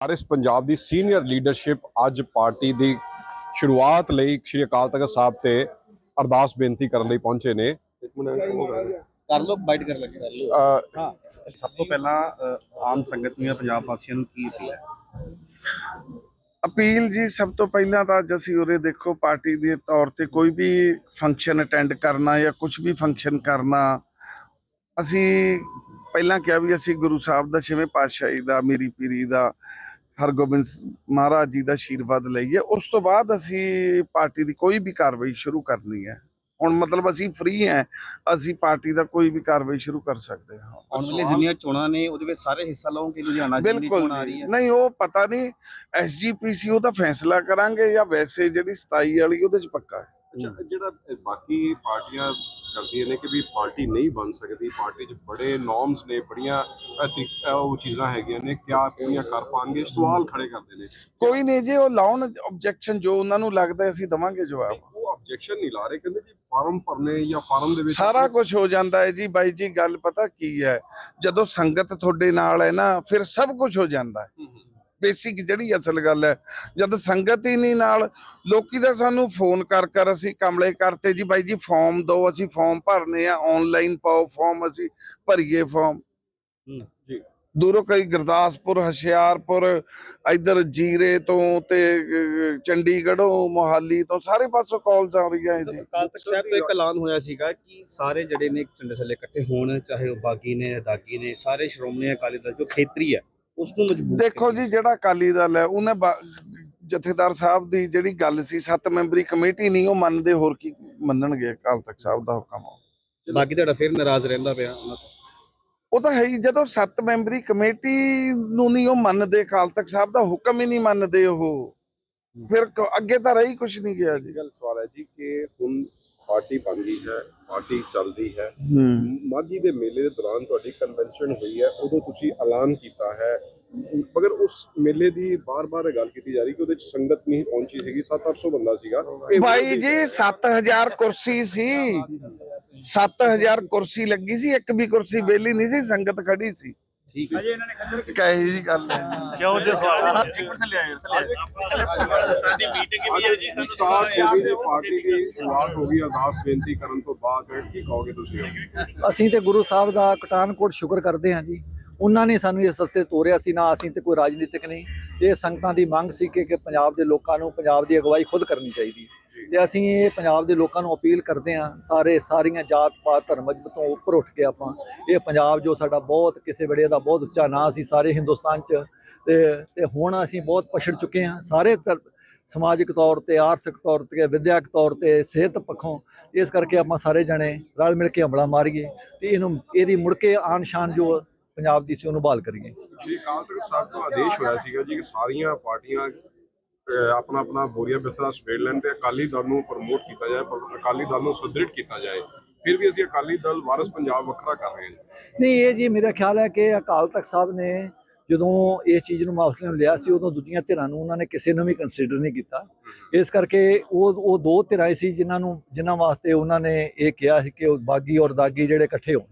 RS Punjab ਦੀ senior leadership ਅੱਜ party ਦੀ ਸ਼ੁਰੂਆਤ ਲਈ ਸ਼੍ਰੀ ਅਕਾਲ ਤਖਤ ਸਾਹਿਬ ਤੇ ਅਰਦਾਸ ਬੇਨਤੀ ਕਰਨ ਲਈ ਪਹੁੰਚੇ ਨੇ। ਕਰ ਲੋ ਬਾਈਟ ਕਰ ਲੱਗੇ ਕਰ ਲੋ ਅਹ ਸਭ ਤੋਂ ਪਹਿਲਾਂ ਆਮ ਸੰਗਤ ਨੂੰ ਪੰਜਾਬ ਵਾਸੀਆਂ ਨੂੰ ਕੀ ਅਪੀਲ ਹੈ? ਅਪੀਲ ਜੀ ਸਭ ਤੋਂ ਪਹਿਲਾਂ ਤਾਂ ਅੱਜ ਅਸੀਂ ਉਰੇ ਦੇਖੋ ਪਾਰਟੀ ਦੇ ਤੌਰ ਤੇ ਕੋਈ ਵੀ ਫੰਕਸ਼ਨ ਅਟੈਂਡ ਕਰਨਾ ਜਾਂ ਕੁਝ ਵੀ ਫੰਕਸ਼ਨ ਕਰਨਾ ਅਸੀਂ ਪਹਿਲਾਂ ਕਿਹਾ ਵੀ ਅਸੀਂ ਗੁਰੂ ਸਾਹਿਬ ਦਾ ਛੇਵੇਂ ਪਾਤਸ਼ਾਹੀ ਦਾ ਮੇਰੀ ਪੀਰੀ ਦਾ ਹਰਗੋਬਿੰਦ ਮਹਾਰਾਜ ਜੀ ਦਾ ਆਸ਼ੀਰਵਾਦ ਲਈਏ। ਉਸ ਤੋਂ ਬਾਅਦ ਅਸੀਂ ਪਾਰਟੀ ਦੀ ਕੋਈ ਵੀ ਕਾਰਵਾਈ ਸ਼ੁਰੂ ਕਰਨੀ ਹੈ। ਹੁਣ ਮਤਲਬ ਅਸੀਂ ਫ੍ਰੀ ਹੈ ਅਸੀਂ ਪਾਰਟੀ ਦਾ ਕੋਈ ਵੀ ਕਾਰਵਾਈ ਸ਼ੁਰੂ ਕਰ ਸਕਦੇ ਹਾਂ। ਆਉਣ ਵਾਲੇ ਜਿੰਨੀਆਂ ਚੋਣਾਂ ਨੇ ਉਹਦੇ ਵਿੱਚ ਸਾਰੇ ਹਿੱਸਾ ਲਓਗੇ ਲੁਧਿਆਣਾ ਜਿੰਨੀ ਚੋਣ ਆ ਰਹੀ। ਹੈ। ਨਹੀਂ ਉਹ ਪਤਾ ਨਹੀਂ ਐਸਜੀਪੀਸੀ ਉਹਦਾ ਫੈਸਲਾ ਕਰਾਂਗੇ ਜਾਂ ਵੈਸੇ ਜਿਹੜੀ 27 ਵਾਲੀ ਉਹਦੇ ਚ ਪੱਕਾ ਹੈ। ਅੱਛਾ ਜਿਹੜਾ ਬਾਕੀ ਪਾਰਟੀਆਂ ਕਰਦੀਆਂ ਨੇ ਕਿ ਵੀ ਪਾਰਟੀ ਨਹੀਂ ਬਣ ਸਕਦੀ ਪਾਰਟੀ 'ਚ ਬੜੇ ਨੋਰਮਸ ਨੇ ਬੜੀਆਂ ਉਹ ਚੀਜ਼ਾਂ ਹੈਗੀਆਂ ਨੇ ਕਿਆ ਪੂਰੀਆਂ ਕਰ ਪਾਣਗੇ ਸਵਾਲ ਖੜੇ ਕਰਦੇ ਨੇ। ਕੋਈ ਨਹੀਂ ਜੇ ਉਹ ਲਾਉਣ ਆਬਜੈਕਸ਼ਨ ਜੋ ਉਹਨਾਂ ਨੂੰ ਲੱਗਦਾ ਹੈ, ਅਸੀਂ ਦਵਾਂਗੇ ਜਵਾਬ। ਉਹ ਆਬਜੈਕਸ਼ਨ ਨਹੀਂ ਲਾ ਰਹੇ ਕਹਿੰਦੇ ਜੀ ਫਾਰਮ ਭਰਨੇ ਜਾਂ ਫਾਰਮ ਦੇ ਵਿੱਚ ਸਾਰਾ ਕੁਝ ਹੋ ਜਾਂਦਾ ਹੈ ਜੀ ਬਾਈ ਜੀ ਗੱਲ ਪਤਾ ਕੀ ਹੈ ਜਦੋਂ ਸੰਗਤ ਤੁਹਾਡੇ ਨਾਲ ਹੈ ਨਾ ਫਿਰ ਸਭ ਕੁਝ ਹੋ ਜਾਂਦਾ ਹੈ। ਬੇਸਿਕ ਜਿਹੜੀ ਅਸਲ ਗੱਲ ਹੈ ਜਦ ਸੰਗਤ ਹੀ ਨਹੀਂ ਨਾਲ ਲੋਕੀ ਤਾਂ ਸਾਨੂੰ ਫੋਨ ਕਰ ਕਰ ਅਸੀਂ ਕਮਲੇ ਕਰਤੇ ਜੀ ਬਾਈ ਜੀ ਫਾਰਮ ਦਿਓ ਅਸੀਂ ਫਾਰਮ ਭਰਨੇ ਆ ਆਨਲਾਈਨ ਪਾਓ ਫਾਰਮ ਅਸੀਂ ਭਰੀਏ ਫਾਰਮ ਜੀ। ਦੂਰੋਂ ਕਈ ਗੁਰਦਾਸਪੁਰ ਹੁਸ਼ਿਆਰਪੁਰ ਇਧਰ ਜੀਰੇ ਤੋਂ ਤੇ ਚੰਡੀਗੜ੍ਹੋਂ ਮੋਹਾਲੀ ਤੋਂ ਸਾਰੇ ਪਾਸੋਂ ਕਾਲਸ ਆ ਰਹੀਆਂ ਜੀ। ਅਕਾਲ ਤਖਤ ਸਾਹਿਬ ਤੋਂ ਇੱਕ ਐਲਾਨ ਹੋਇਆ ਸੀਗਾ ਕਿ ਸਾਰੇ ਜਿਹੜੇ ਨੇ ਝੰਡੇ ਥੱਲੇ ਇਕੱਠੇ ਹੋਣ ਚਾਹੇ ਉਹ ਬਾਗੀ ਨੇ ਦਾਗੀ ਨੇ ਸਾਰੇ ਸ਼੍ਰੋਮਣੀ ਅਕਾਲੀ ਦਲ ਜੋ ਖੇਤਰੀ ਹੈ ਉਸ ਨੂੰ ਮਜ਼ਬੂਤ ਦੇਖੋ। ਜੀ ਜਿਹੜਾ ਅਕਾਲੀ ਦਲ ਹੈ ਉਹਨੇ ਜਥੇਦਾਰ ਸਾਹਿਬ ਦੀ ਜਿਹੜੀ ਗੱਲ ਸੀ ਸੱਤ ਮੈਂਬਰੀ ਕਮੇਟੀ ਨਹੀਂ ਉਹ ਮੰਨਦੇ ਹੋਰ ਕੀ ਮੰਨਣਗੇ ਅਕਾਲ ਤਖਤ ਸਾਹਿਬ ਦਾ ਹੁਕਮ? ਬਾਕੀ ਤੁਹਾਡਾ ਫਿਰ ਨਾਰਾਜ਼ ਰਹਿੰਦਾ ਪਿਆ ਉਹਨਾਂ ਤੋਂ। ਉਹ ਤਾਂ ਹੈ ਹੀ ਜਦੋਂ ਸੱਤ ਮੈਂਬਰੀ ਕਮੇਟੀ ਨੂੰ ਨਹੀਂ ਉਹ ਮੰਨਦੇ ਅਕਾਲ ਤਖਤ ਸਾਹਿਬ ਦਾ ਹੁਕਮ ਹੀ ਨਹੀਂ ਮੰਨਦੇ ਉਹ ਫਿਰ ਅੱਗੇ ਤਾਂ ਰਹੀ ਕੁਝ ਨਹੀਂ ਗਿਆ ਜੀ। ਗੱਲ ਸਵਾਲ ਹੈ ਜੀ ਕਿ ਹੁਣ ਪਾਰਟੀ ਬਣ ਗਈ ਹੈ ਪਾਰਟੀ ਚੱਲਦੀ ਹੈ। ਮਾਗੀ ਦੇ ਮੇਲੇ ਦੇ ਦੌਰਾਨ ਤੁਹਾਡੀ ਕਨਵੈਨਸ਼ਨ ਹੋਈ ਹੈ ਉਦੋਂ ਤੁਸੀਂ ਐਲਾਨ ਕੀਤਾ ਹੈ। ਮਗਰ ਉਸ ਮੇਲੇ ਦੀ ਬਾਰ-ਬਾਰ ਗੱਲ ਕੀਤੀ ਜਾ ਰਹੀ ਕਿ ਉਹਦੇ ਚ ਸੰਗਤ ਨਹੀਂ ਪਹੁੰਚੀ ਸੀਗੀ 7-800 ਬੰਦਾ ਸੀਗਾ। ਭਾਈ ਜੀ 7000 ਕੁਰਸੀ ਸੀ। 7000 ਕੁਰਸੀ ਲੱਗੀ ਸੀ ਇੱਕ ਵੀ ਕੁਰਸੀ ਵਿਹਲੀ ਨਹੀਂ ਸੀ ਸੰਗਤ ਖੜੀ ਸੀ। ਠੀਕ ਹੈ। ਕਹੇ ਜੀ ਗੱਲ ਹੈ। ਕਿਉਂ ਜੇ ਸਵਾਲ ਸਾਡੀ ਮੀਟਿੰਗ ਵੀ ਹੈ ਜੀ? ਹੋ ਗਈ ਜੀ ਪਾਰਟੀ ਦੀ ਸ਼ੁਰੂਆਤ ਹੋ ਗਈ ਅਰਦਾਸ ਬੇਨਤੀ ਕਰਨ ਤੋਂ ਬਾਅਦ ਕੀ ਕਹੋਗੇ ਤੁਸੀਂ ਅਸੀਂ ਤੇ ਗੁਰੂ ਸਾਹਿਬ ਦਾ ਕਟਾਨਕੋਟ ਸ਼ੁਕਰ ਕਰਦੇ ਹਾਂ ਜੀ। ਉਹਨਾਂ ਨੇ ਸਾਨੂੰ ਇਸ ਰਸਤੇ ਤੋਰਿਆ ਸੀ ਨਾ ਅਸੀਂ ਤੇ ਕੋਈ ਰਾਜਨੀਤਿਕ ਨਹੀਂ। ਇਹ ਸੰਗਤਾਂ ਦੀ ਮੰਗ ਸੀ ਕਿ ਕਿ ਪੰਜਾਬ ਦੇ ਲੋਕਾਂ ਨੂੰ ਪੰਜਾਬ ਦੀ ਅਗਵਾਈ ਖੁਦ ਕਰਨੀ ਚਾਹੀਦੀ ਹੈ। ਤੇ ਅਸੀਂ ਇਹ ਪੰਜਾਬ ਦੇ ਲੋਕਾਂ ਨੂੰ ਅਪੀਲ ਕਰਦੇ ਹਾਂ, ਸਾਰੇ ਸਾਰੀਆਂ ਜਾਤ ਪਾਤ ਧਰਮ ਤੋਂ ਉੱਪਰ ਉੱਠ ਕੇ ਆਪਾਂ ਇਹ ਪੰਜਾਬ ਜੋ ਸਾਡਾ ਬਹੁਤ ਕਿਸੇ ਵੇਲੇ ਦਾ ਬਹੁਤ ਉੱਚਾ ਨਾਂ ਸੀ ਸਾਰੇ ਹਿੰਦੁਸਤਾਨ 'ਚ ਤੇ ਤੇ ਹੁਣ ਅਸੀਂ ਬਹੁਤ ਪਛੜ ਚੁੱਕੇ ਹਾਂ। ਸਾਰੇ ਧਰ- ਸਮਾਜਿਕ ਤੌਰ ਤੇ, ਆਰਥਿਕ ਤੌਰ ਤੇ, ਵਿਦਿਅਕ ਤੌਰ ਤੇ, ਸਿਹਤ ਪੱਖੋਂ ਇਸ ਕਰਕੇ ਆਪਾਂ ਸਾਰੇ ਜਣੇ ਰਲ ਮਿਲ ਕੇ ਹਮਲਾ ਮਾਰੀਏ ਤੇ ਇਹਨੂੰ, ਇਹਦੀ ਮੁੜ ਕੇ ਆਨ ਸ਼ਾਨ ਜੋ ਪੰਜਾਬ ਦੀ ਸੀ ਉਹਨੂੰ ਬਹਾਲ ਕਰੀਏ। ਜੀ, ਅਕਾਲ ਤਖਤ ਸਾਹਿਬ ਤੋਂ ਆਦੇਸ਼ ਹੋਇਆ ਸੀਗਾ ਜੀ ਕਿ ਸਾਰੀਆਂ ਪਾਰਟੀਆਂ ਆਪਣਾ ਆਪਣਾ ਬੋਰੀਆ ਬਿਸਤਰਾ ਸਵੇੜ ਲੈਣ ਤੇ ਅਕਾਲੀ ਦਲ ਨੂੰ ਪ੍ਰਮੋਟ ਕੀਤਾ ਜਾਏ ਪਰ ਅਕਾਲੀ ਦਲ ਨੂੰ ਸੁਦ੍ਰਿੜ ਕੀਤਾ ਜਾਏ। ਫਿਰ ਵੀ ਅਸੀਂ ਅਕਾਲੀ ਦਲ ਵਾਰਸ ਪੰਜਾਬ ਵੱਖਰਾ ਕਰ ਰਹੇ ਹਾਂ। ਨਹੀਂ ਇਹ ਜੀ ਮੇਰਾ ਖਿਆਲ ਹੈ ਕਿ ਅਕਾਲ ਤਖਤ ਸਾਹਿਬ ਨੇ ਜਦੋਂ ਇਸ ਚੀਜ਼ ਨੂੰ ਮਸਲੇ ਨੂੰ ਲਿਆ ਸੀ ਉਦੋਂ ਦੂਜੀਆਂ ਧਿਰਾਂ ਨੂੰ ਉਹਨਾਂ ਨੇ ਕਿਸੇ ਨੂੰ ਵੀ ਕੰਸੀਡਰ ਨਹੀਂ ਕੀਤਾ। ਇਸ ਕਰਕੇ ਉਹ ਉਹ ਦੋ ਧਿਰਾਂ ਸੀ ਜਿਨ੍ਹਾਂ ਨੂੰ ਜਿਨ੍ਹਾਂ ਵਾਸਤੇ ਉਹਨਾਂ ਨੇ ਇਹ ਕਿਹਾ ਸੀ ਕਿ ਉਹ ਬਾਗੀ ਔਰ ਦਾਗੀ ਜਿਹੜੇ ਇਕੱਠੇ ਹੋਣ।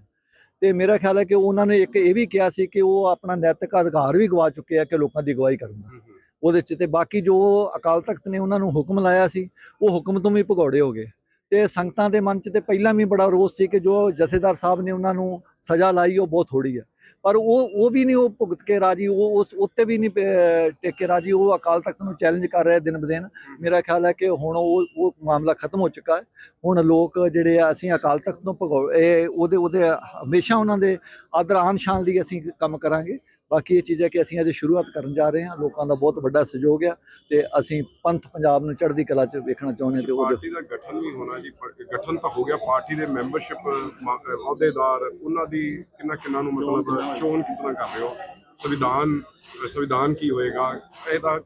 ਤੇ ਮੇਰਾ ਖਿਆਲ ਹੈ ਕਿ ਉਹਨਾਂ ਨੇ ਇੱਕ ਇਹ ਵੀ ਕਿਹਾ ਸੀ ਕਿ ਉਹ ਆਪਣਾ ਨੈਤਿਕ ਅਧਿਕਾਰ ਵੀ ਗਵਾ ਚੁੱਕੇ ਆ ਕਿ ਲੋਕਾਂ ਦੀ ਅਗਵਾਈ ਕਰਨ ਦਾ। ਉਹਦੇ 'ਚ ਤੇ ਬਾਕੀ ਜੋ ਅਕਾਲ ਤਖਤ ਨੇ ਉਹਨਾਂ ਨੂੰ ਹੁਕਮ ਲਾਇਆ ਸੀ ਉਹ ਹੁਕਮ ਤੋਂ ਵੀ ਭਗੌੜੇ ਹੋ ਗਏ। ਤੇ ਸੰਗਤਾਂ ਦੇ ਮਨ 'ਚ ਤੇ ਪਹਿਲਾਂ ਵੀ ਬੜਾ ਰੋਸ ਸੀ ਕਿ ਜੋ ਜਥੇਦਾਰ ਸਾਹਿਬ ਨੇ ਉਹਨਾਂ ਨੂੰ ਸਜ਼ਾ ਲਾਈ ਉਹ ਬਹੁਤ ਥੋੜੀ ਹੈ। ਪਰ ਉਹ ਉਹ ਵੀ ਨਹੀਂ ਉਹ ਭੁਗਤ ਕੇ ਰਾਜੀ ਉਹ ਉਸ ਉੱਤੇ ਵੀ ਨਹੀਂ ਅਹ, ਟਿਕ ਕੇ ਰਾਜੀ ਉਹ ਅਕਾਲ ਤਖਤ ਨੂੰ ਚੈਲੰਜ ਕਰ ਰਿਹਾ ਦਿਨ ਬਦਿਨ ਮੇਰਾ ਖਿਆਲ ਹੈ ਕਿ ਹੁਣ ਉਹ ਉਹ ਮਾਮਲਾ ਖਤਮ ਹੋ ਚੁੱਕਾ ਹੈ। ਹੁਣ ਲੋਕ ਜਿਹੜੇ ਆ ਅਸੀਂ ਅਕਾਲ ਤਖਤ ਤੋਂ ਭਗੌ ਇਹ ਉਹਦੇ ਉਹਦੇ ਹਮੇਸ਼ਾ ਉਹਨਾਂ ਦੇ ਆਦਰ ਆਨ ਸ਼ਾਨ ਲਈ ਅਸੀਂ ਕੰਮ ਕਰਾਂਗੇ। ਬਾਕੀ ਇਹ ਚੀਜ਼ ਹੈ ਕਿ ਅਸੀਂ ਅੱਜ ਸ਼ੁਰੂਆਤ ਕਰਨ ਜਾ ਰਹੇ ਹਾਂ। ਲੋਕਾਂ ਦਾ ਬਹੁਤ ਵੱਡਾ ਸਹਿਯੋਗ ਆ ਤੇ ਅਸੀਂ ਪੰਥ ਪੰਜਾਬ ਨੂੰ ਚੜ੍ਹਦੀ ਕਲਾ 'ਚ ਵੇਖਣਾ ਚਾਹੁੰਦੇ ਹਾਂ ਤੇ ਉਹਦੇ ਪਾਰਟੀ ਦਾ ਗਠਨ ਵੀ ਹੋਣਾ ਜੀ ਗਠਨ ਤਾਂ ਹੋ ਗਿਆ। ਪਾਰਟੀ ਦੇ ਮੈਂਬਰਸ਼ਿਪ ਅਹੁਦੇਦਾਰ ਉਹਨਾਂ ਦੀ ਕਿੰਨਾ ਕਿੰਨਾ ਨੂੰ ਮਤਲਬ ਚੋਣ ਕਿਤਨਾ ਕਰ ਰਹੇ ਹੋ? ਸੰਵਿਧਾਨ ਸੰਵਿਧਾਨ ਕੀ ਹੋਏਗਾ? ਇਹਦਾ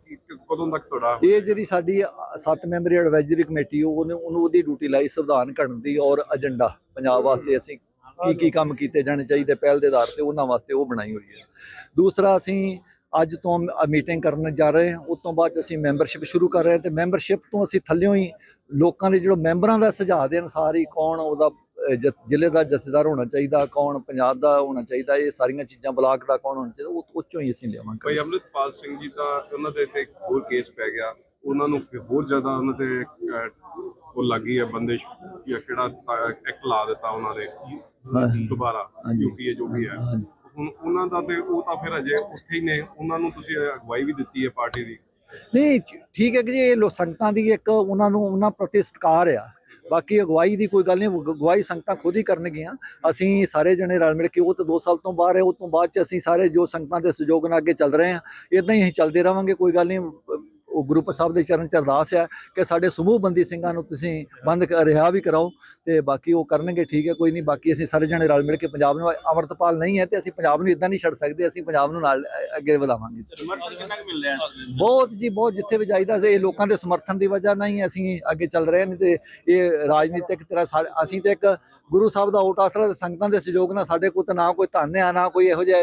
ਕਦੋਂ ਤੱਕ ਤੁਹਾਡਾ ਇਹ ਜਿਹੜੀ ਸਾਡੀ ਸੱਤ ਮੈਂਬਰੀ ਐਡਵਾਈਜ਼ਰੀ ਕਮੇਟੀ ਉਹਨੇ ਉਹਨੂੰ ਉਹਦੀ ਡਿਊਟੀ ਲਾਈ ਸੰਵਿਧਾਨ ਘੜਨ ਦੀ ਔਰ ਏਜੰਡਾ ਪੰਜਾਬ ਵਾਸਤੇ ਅਸੀਂ ਕੀ ਕੀ ਕੰਮ ਕੀਤੇ ਜਾਣੇ ਚਾਹੀਦੇ ਪਹਿਲ ਦੇ ਆਧਾਰ ਤੇ ਉਹਨਾਂ ਵਾਸਤੇ ਉਹ ਬਣਾਈ ਹੋਈ ਹੈ। ਦੂਸਰਾ ਅਸੀਂ ਅੱਜ ਤੋਂ ਮੀਟਿੰਗ ਕਰਨ ਜਾ ਰਹੇ ਹਾਂ। ਉਸ ਤੋਂ ਬਾਅਦ ਅਸੀਂ ਮੈਂਬਰਸ਼ਿਪ ਸ਼ੁਰੂ ਕਰ ਰਹੇ ਹਾਂ ਤੇ ਮੈਂਬਰਸ਼ਿਪ ਤੋਂ ਅਸੀਂ ਥੱਲਿਓਂ ਹੀ ਲੋਕਾਂ ਦੇ ਜਿਹੜੇ ਮੈਂਬਰਾਂ ਦਾ ਸੁਝਾਅ ਦੇ ਅਨੁਸਾਰ ਹੀ ਕੌਣ ਉਹਦਾ ਜ਼ਿਲ੍ਹੇ ਦਾ ਜਥੇਦਾਰ ਹੋਣਾ ਚਾਹੀਦਾ ਕੌਣ ਪੰਜਾਬ ਦਾ ਹੋਣਾ ਚਾਹੀਦਾ ਇਹ ਸਾਰੀਆਂ ਚੀਜ਼ਾਂ ਬਲਾਕ ਦਾ ਕੌਣ ਹੋਣਾ ਚਾਹੀਦਾ ਉਹ ਉਹ 'ਚੋਂ ਹੀ ਅਸੀਂ ਲਿਆਵਾਂਗੇ। ਭਾਈ ਅਮਰਿਤਪਾਲ ਸਿੰਘ ਜੀ ਤਾਂ ਉਹਨਾਂ ਦੇ ਤੇ ਇੱਕ ਹੋਰ ਕੇਸ ਪੈ ਗਿਆ। ਉਹਨਾਂ ਨੂੰ ਫਿਰ ਹੋਰ ਜ਼ਿਆਦਾ ਉਹਨਾਂ ਤੇ ਉਹ ਲੱਗੀ ਹੈ ਬੰਦਿਸ਼ ਜਾਂ ਕਿਹੜਾ ਐਕਟ ਲਾ ਦਿੱਤਾ ਉਹਨਾਂ ਦੇ। ਦੁਬਾਰਾ। ਯੂਪੀਏ ਜੋ ਵੀ ਹੈ। ਹੁਣ ਉਹਨਾਂ ਦਾ ਤੇ ਉਹ ਤਾਂ ਫਿਰ ਅਜੇ ਉੱਥੇ ਹੀ ਨੇ ਉਹਨਾਂ ਨੂੰ ਤੁਸੀਂ ਅਗਵਾਈ ਵੀ ਦਿੱਤੀ ਹੈ ਪਾਰਟੀ ਦੀ? ਨਹੀਂ ਠੀਕ ਹੈ ਕਿ ਜੀ ਇਹ ਲੋ ਸੰਗਤਾਂ ਦੀ ਇੱਕ ਉਹਨਾਂ ਨੂੰ ਉਹਨਾਂ ਪ੍ਰਤੀ ਸਤਿਕਾਰ ਆ। ਬਾਕੀ ਅਗਵਾਈ ਦੀ ਕੋਈ ਗੱਲ ਨਹੀਂ ਅਗ- ਅਗਵਾਈ ਸੰਗਤਾਂ ਖੁਦ ਹੀ ਕਰਨਗੀਆਂ। ਅਸੀਂ ਸਾਰੇ ਜਣੇ ਰਲ ਮਿਲ ਕੇ ਉਹ ਤਾਂ 2 ਸਾਲ ਤੋਂ ਬਾਹਰ ਹੈ ਉਹ ਤੋਂ ਬਾਅਦ ਚ ਅਸੀਂ ਸਾਰੇ ਜੋ ਸੰਗਤਾਂ ਦੇ ਸਹਿਯੋਗ ਨਾਲ ਅੱਗੇ ਚੱਲ ਰਹੇ ਹਾਂ ਇਦਾਂ ਹੀ ਅਸੀਂ ਚੱਲਦੇ ਰਵਾਂਗੇ ਕੋਈ ਗੱਲ ਨਹੀਂ। ਉਹ ਗੁਰੂ ਪ੍ਰਸਾਦ ਦੇ ਚਰਨ ਚ ਅਰਦਾਸ ਹੈ ਕਿ ਸਾਡੇ ਸਮੂਹ ਬੰਦੀ ਸਿੰਘਾਂ ਨੂੰ ਤੁਸੀਂ ਬੰਦ ਰਿਹਾ ਵੀ ਕਰਾਓ ਤੇ ਬਾਕੀ ਉਹ ਕਰਨਗੇ ਠੀਕ ਹੈ ਕੋਈ ਨਹੀਂ ਬਾਕੀ ਅਸੀਂ ਸਾਰੇ ਜਣੇ ਰਲ ਮਿਲ ਕੇ ਪੰਜਾਬ ਨੂੰ ਅਮਰਤਪਾਲ ਨਹੀਂ ਹੈ ਤੇ ਅਸੀਂ ਪੰਜਾਬ ਨੂੰ ਇਦਾਂ ਨਹੀਂ ਛੱਡ ਸਕਦੇ ਅਸੀਂ ਪੰਜਾਬ ਨੂੰ ਨਾਲ ਅੱਗੇ ਵਧਾਵਾਂਗੇ? ਬਹੁਤ ਜੀ ਬਹੁਤ ਜਿੱਥੇ ਵੀ ਜਾਈਦਾ ਇਹ ਲੋਕਾਂ ਦੇ ਸਮਰਥਨ ਦੀ ਵਜ੍ਹਾ ਨਾਲ ਹੀ ਅਸੀਂ ਅੱਗੇ ਚੱਲ ਰਹੇ ਨਹੀਂ ਤੇ ਇਹ ਰਾਜਨੀਤਿਕ ਤਰ੍ਹਾਂ ਸਾਰੇ- ਅਸੀਂ ਤੇ ਇੱਕ ਗੁਰੂ ਸਾਹਿਬ ਦਾ ਓਟ ਆਸਰਾ ਤੇ ਸੰਗਤਾਂ ਦੇ ਸਹਿਯੋਗ ਨਾਲ ਸਾਡੇ ਕੋਲ ਤਾਂ ਨਾ ਕੋਈ ਧਨ ਆ ਨਾ ਕੋਈ ਇਹੋ ਜਿਹਾ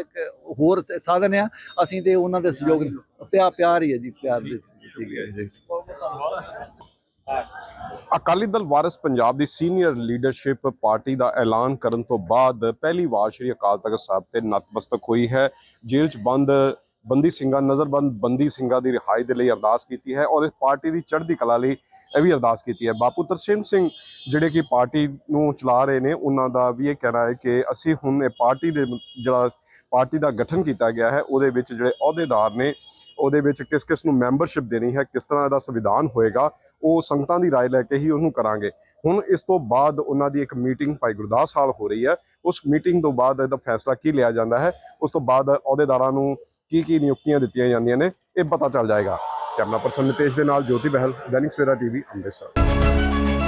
ਹੋਰ ਸ- ਸਾਧਨ ਆ ਅਸੀਂ ਤੇ ਉਹਨਾਂ ਦੇ ਸਹਿਯੋਗ ਪਿਆ ਪਿਆਰ ਹੀ ਹੈ ਜੀ ਪਿਆਰ ਦੇ ਠੀਕ ਜੀ। ਅਕਾਲੀ ਦਲ ਵਾਰਿਸ ਪੰਜਾਬ ਦੀ ਸੀਨੀਅਰ ਲੀਡਰਸ਼ਿਪ ਪਾਰਟੀ ਦਾ ਐਲਾਨ ਕਰਨ ਤੋਂ ਬਾਅਦ ਪਹਿਲੀ ਵਾਰ ਸ਼੍ਰੀ ਅਕਾਲ ਤਖਤ ਸਾਹਿਬ ਤੇ ਨਤਮਸਤਕ ਹੋਈ ਹੈ। ਜੇਲ੍ਹ 'ਚ ਬੰਦ ਬੰਦੀ ਸਿੰਘਾਂ ਨਜ਼ਰਬੰਦ ਬੰਦੀ ਸਿੰਘਾਂ ਦੀ ਰਿਹਾਈ ਦੇ ਲਈ ਅਰਦਾਸ ਕੀਤੀ ਹੈ ਔਰ ਇਸ ਪਾਰਟੀ ਦੀ ਚੜ੍ਹਦੀ ਕਲਾ ਲਈ ਇਹ ਵੀ ਅਰਦਾਸ ਕੀਤੀ ਹੈ ਬਾਪੂ ਤਰਸੇਮ ਸਿੰਘ ਜਿਹੜੇ ਕਿ ਪਾਰਟੀ ਨੂੰ ਚਲਾ ਰਹੇ ਨੇ ਉਹਨਾਂ ਦਾ ਵੀ ਇਹ ਕਹਿਣਾ ਹੈ ਕਿ ਅਸੀਂ ਹੁਣ ਇਹ ਪਾਰਟੀ ਦੇ ਜਿਹੜਾ ਪਾਰਟੀ ਦਾ ਗਠਨ ਕੀਤਾ ਗਿਆ ਹੈ ਉਹਦੇ ਵਿੱਚ ਜਿਹੜੇ ਅਹੁਦੇਦਾਰ ਨੇ ਉਹਦੇ ਵਿੱਚ ਕਿਸ ਕਿਸ ਨੂੰ ਮੈਂਬਰਸ਼ਿਪ ਦੇਣੀ ਹੈ ਕਿਸ ਤਰ੍ਹਾਂ ਦਾ ਸੰਵਿਧਾਨ ਹੋਏਗਾ ਉਹ ਸੰਗਤਾਂ ਦੀ رائے ਲੈ ਕੇ ਹੀ ਉਹਨੂੰ ਕਰਾਂਗੇ ਹੁਣ ਇਸ ਤੋਂ ਬਾਅਦ ਉਹਨਾਂ ਦੀ ਇੱਕ ਮੀਟਿੰਗ ਭਾਈ ਗੁਰਦਾਸ ਹਾਲ ਹੋ ਰਹੀ ਹੈ ਉਸ ਮੀਟਿੰਗ ਤੋਂ ਬਾਅਦ ਇਹਦਾ ਫੈਸਲਾ ਕੀ ਲਿਆ ਜਾਂਦਾ ਹੈ ਉਸ ਤੋਂ ਬਾਅਦ ਅਹੁਦੇਦਾਰਾਂ ਨੂੰ ਕੀ ਕੀ ਨਿਯੁਕਤੀਆਂ ਦਿੱਤੀਆਂ ਜਾਂਦੀਆਂ ਨੇ, ਇਹ ਪਤਾ ਚੱਲ ਜਾਏਗਾ। ਕੈਮਰਾ ਪਰਸਨ ਨਿਤੇਸ਼ ਦੇ ਨਾਲ ਜੋਤੀ ਬਹਿਲ, ਦੈਨਿਕ ਸਵੇਰਾ ਟੀਵੀ ਅੰਮ੍ਰਿਤਸਰ।